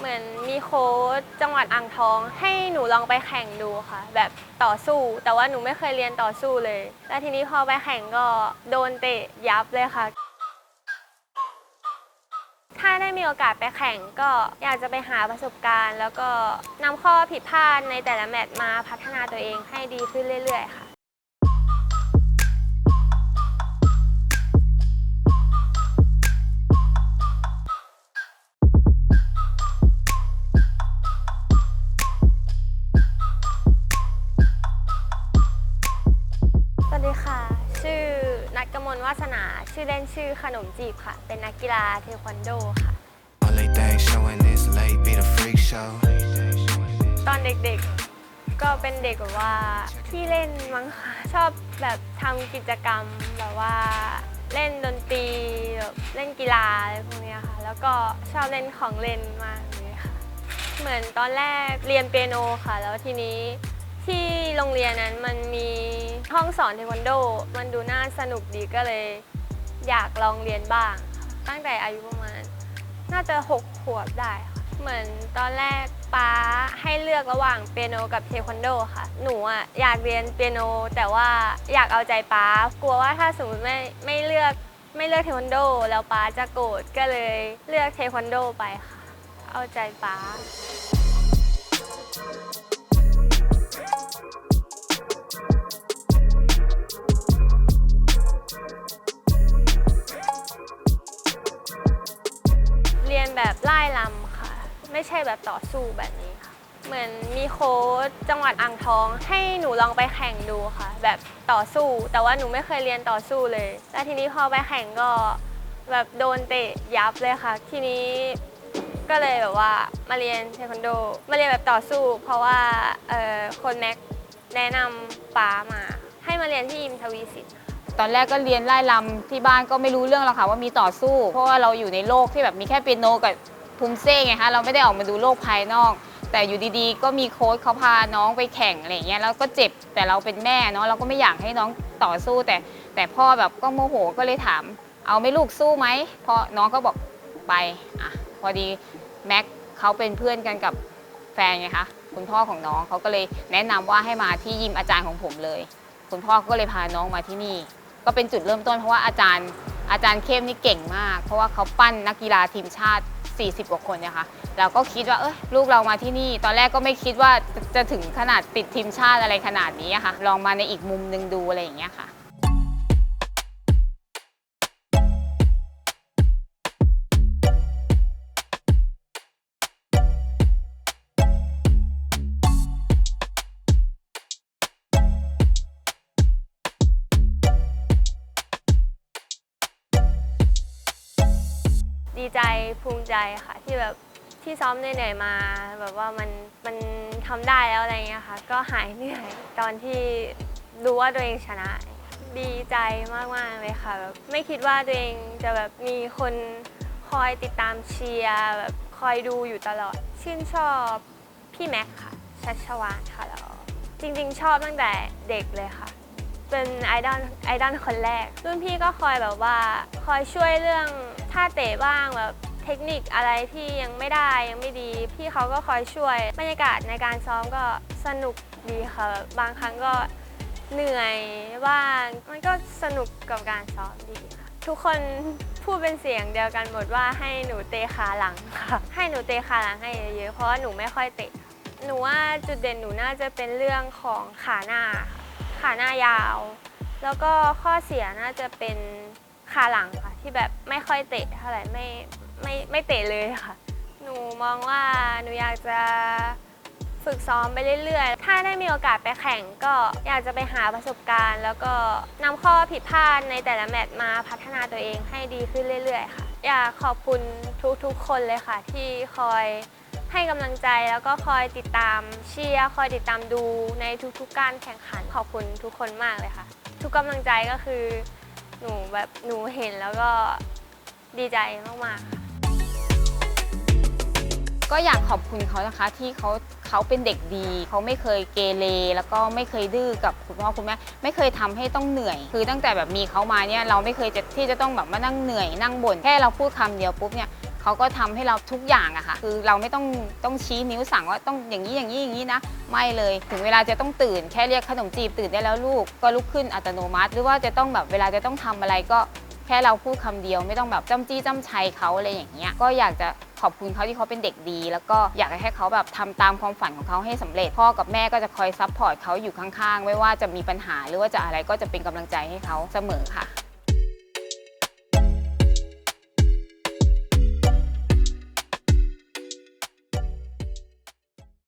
เหมือนมีโค้ชจังหวัดอ่างทอง ให้หนูลองไปแข่งดูค่ะ แบบต่อสู้ แต่ว่าหนูไม่เคยเรียนต่อสู้เลย แล้วทีนี้พอไปแข่งก็โดนเตะยับเลยค่ะ ถ้าได้มีโอกาสไปแข่งก็อยากจะไปหาประสบการณ์ แล้วก็นำข้อผิดพลาดในแต่ละแมตช์มาพัฒนาตัวเองให้ดีขึ้นเรื่อยๆค่ะาสนาชื่อเล่นชื่อขนมจีบค่ะ เป็นนักกีฬาเทควันโดค่ะ Only thing showing is late be the freak show. ตอนเด็กๆ ก็เป็นเด็กแบบว่าที่เล่นมั้งค่ะชอบแบบทำกิจกรรมแบบว่าเล่นดนตรีแบบเล่นกีฬาอะไรพวกเนี้ยค่ะ แล้วก็ชอบเล่นของเล่นมากเลยค่ะ เหมือนตอนแรกเรียนเปียโนค่ะ แล้วทีนี้ ที่โรงเรียนนั้นมันมีห้องสอนเทควันโด มันดูน่าสนุกดีก็เลย อยากลองเรียนบ้าง ตั้งแต่อายุประมาณ น่าจะหกขวบได้ค่ะเหมือนตอนแรกป้าให้เลือกระหว่างเปียโนกับเทควันโดค่ะ หนูอะอยากเรียนเปียโน แต่ว่าอยากเอาใจป้ากลัวว่าถ้าสมมติไม่ไม่เลือกไม่เลือกเทควันโด แล้วป้าจะโกรธก็เลยเลือกเทควันโดไปค่ะ เอาใจป้า แบบไล่ลำค่ะ ไม่ใช่แบบต่อสู้แบบนี้ค่ะ เหมือนมีโค้ชจังหวัดอ่างทอง ให้หนูลองไปแข่งดูค่ะ แบบต่อสู้ แต่ว่าหนูไม่เคยเรียนต่อสู้เลย แล้วทีนี้พอไปแข่งก็แบบโดนเตะยับเลยค่ะ ทีนี้ก็เลยแบบว่ามาเรียนเทควันโด มาเรียนแบบต่อสู้ เพราะว่าเอ่อคนแม็กแนะนำป้ามา ให้มาเรียนที่ยิมทวีสิน ตอนแรกก็เรียนไล่ลำที่บ้านก็ไม่รู้เรื่องหรอกค่ะว่ามีต่อสู้ เพราะว่าเราอยู่ในโลกที่แบบมีแค่เปียโนกับพุมเซ่ไงคะเราไม่ได้ออกมาดูโลกภายนอก แต่อยู่ดีๆ ก็มีโค้ชเขาพาน้องไปแข่งอะไรเงี้ยแล้วก็เจ็บแต่เราเป็นแม่เนาะเราก็ไม่อยากให้น้องต่อสู้ แต่แต่พ่อแบบก็โมโหก็เลยถาม เอาไหม่ลูกสู้ไหมพอน้องก็บอกไปอะพอดีแม็กเขาเป็นเพื่อนกันกับแฟนไงคะคุณพ่อของน้องเขาก็เลยแนะนำว่าให้มาที่ยิมอาจารย์ของผมเลย คุณพ่อก็เลยพาน้องมาที่นี่ ก็เป็นจุดเริ่มต้นเพราะว่าอาจารย์อาจารย์เข้มนี่เก่งมาก เพราะว่าเขาปั้นนักกีฬาทีมชาติ 40 กว่าคนเนี่ยค่ะเราก็คิดว่าเออลูกเรามาที่นี่ ตอนแรกก็ไม่คิดว่าจะถึงขนาดติดทีมชาติอะไรขนาดนี้ค่ะ ลองมาในอีกมุมหนึ่งดูอะไรอย่างเงี้ยค่ะ ดีใจภูมิใจค่ะ ที่แบบที่ซ้อมเหนื่อยๆมา แบบว่ามันมันทำได้แล้วอะไรเงี้ยค่ะ ก็หายเหนื่อยตอนที่รู้ว่าตัวเองชนะ ดีใจมากๆเลยค่ะแบบไม่คิดว่าตัวเองจะแบบมีคนคอยติดตามเชียร์แบบคอยดูอยู่ตลอด ชื่นชอบพี่แม็กค่ะชัชวานค่ะแล้วจริงๆ ชอบตั้งแต่เด็กเลยค่ะ เป็นไอดอลไอดอลคนแรก รุ่นพี่ก็คอยแบบว่าคอยช่วยเรื่อง ท่าเตะบ้างแบบเทคนิคอะไรที่ยังไม่ได้ยังไม่ดี พี่เขาก็คอยช่วยบรรยากาศในการซ้อมก็สนุกดีค่ะบางครั้งก็เหนื่อยบ้างมันก็สนุกกับการซ้อมดีค่ะทุกคนพูดเป็นเสียงเดียวกันหมดว่าให้หนูเตะขาหลังค่ะ ให้หนูเตะขาหลังให้เยอะๆเพราะว่าหนูไม่ค่อยเตะ หนูว่าจุดเด่นหนูน่าจะเป็นเรื่องของขาหน้า ขาหน้ายาว แล้วก็ข้อเสียน่าจะเป็น ขาหลังค่ะ ที่แบบไม่ค่อยเตะเท่าไหร่ไม่ไม่ไม่เตะเลยค่ะ หนูมองว่าหนูอยากจะฝึกซ้อมไปเรื่อยๆ ถ้าได้มีโอกาสไปแข่งก็อยากจะไปหาประสบการณ์ แล้วก็นำข้อผิดพลาดในแต่ละแมตช์มาพัฒนาตัวเองให้ดีขึ้นเรื่อยๆ ค่ะ อยากขอบคุณทุกๆ คนเลยค่ะ ที่คอยให้กำลังใจแล้วก็คอยติดตามเชียร์คอยติดตามดูในทุกๆ การแข่งขันขอบคุณทุกคนมากเลยค่ะ ทุกกำลังใจก็คือ หนูแบบหนูเห็นแล้วก็ดีใจมากๆค่ะ ก็อยากขอบคุณเขานะคะที่เขาเขาเป็นเด็กดี เขาไม่เคยเกเรแล้วก็ไม่เคยดื้อกับคุณพ่อคุณแม่ไม่เคยทำให้ต้องเหนื่อย คือตั้งแต่แบบมีเขามาเนี่ยเราไม่เคยจะที่จะต้องแบบมานั่งเหนื่อยนั่งบ่นแค่เราพูดคำเดียวปุ๊บเนี่ย เขาก็ทำให้เราทุกอย่างอะค่ะ คือเราไม่ต้องต้องชี้นิ้วสั่งว่าต้องอย่างนี้อย่างนี้อย่างนี้นะ ไม่เลย ถึงเวลาจะต้องตื่นแค่เรียกขนมจีบตื่นได้แล้วลูก ก็ลุกขึ้นอัตโนมัติ หรือว่าจะต้องแบบเวลาจะต้องทำอะไรก็แค่เราพูดคำเดียว ไม่ต้องแบบจ้ำจี้จ้ำชัยเขาอะไรอย่างเงี้ย ก็อยากจะขอบคุณเขาที่เขาเป็นเด็กดี แล้วก็อยากให้เขาแบบทำตามความฝันของเขาให้สำเร็จ พ่อกับแม่ก็จะคอยซัพพอร์ตเขาอยู่ข้างๆ ไม่ว่าจะมีปัญหาหรือว่าจะอะไรก็จะเป็นกำลังใจให้เขาเสมอค่ะ